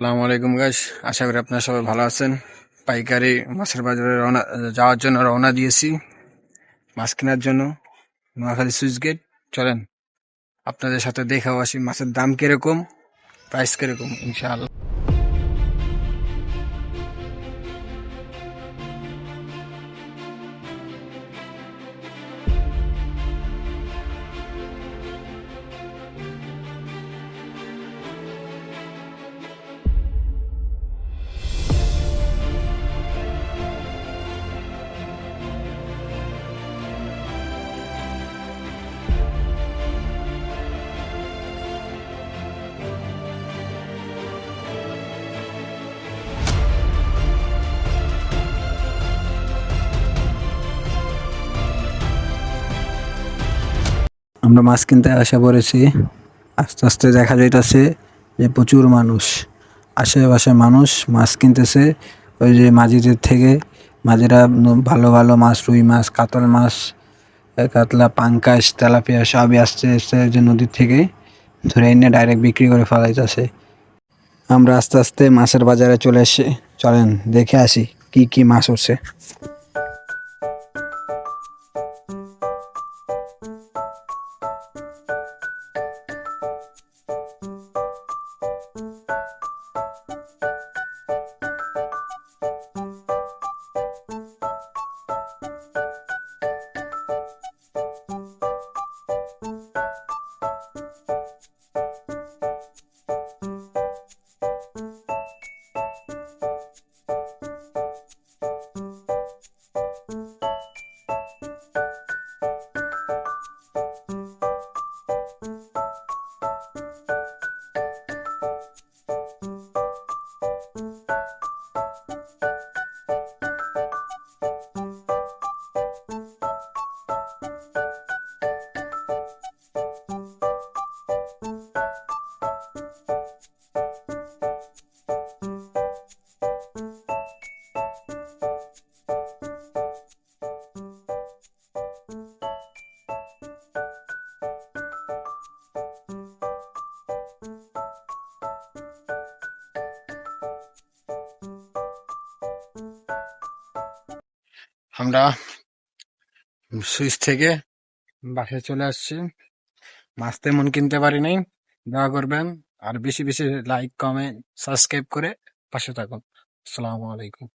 আসসালামু আলাইকুম গাইস আশা করি আপনারা সবাই ভালো আছেন। পাইকারি মাছের বাজারে রওনা, যাওয়ার জন্য রওনা দিয়েছি। মাছ কেনার জন্য। Noakhali switch gate. চলেন, আপনাদের সাথে দেখাও আসি মাছের দাম কীরকম প্রাইস কীরকম, ইনশাআল্লাহ। আমরা মাছ কিনতে আসা পড়েছি আস্তে আস্তে দেখা যাইতাছে যে প্রচুর মানুষ, আশেপাশে মানুষ মাছ কিনতেছে। ওই যে মাঝিদের থেকে মাঝিরা ভালো ভালো মাছ, রুই মাছ, কাতল মাছ কাতলা, পাঙ্কাশ, তেলাপিয়া সবই আসছে আসছে যে নদীর থেকে। ধরে এনে ডাইরেক্ট বিক্রি করে ফেলাইতেছে। আমরা আস্তে আস্তে মাছের বাজারে চলে এসে চলেন, দেখে আসি কি কি মাছ উঠছে। আমরা সুইচ থেকে বাসায় চলে আসছি। মাছ তেমন কিনতে পারি নাই। দোয়া করবেন। আর বেশি বেশি লাইক কমেন্ট সাবস্ক্রাইব করে পাশে থাকুন। আসসালামু আলাইকুম।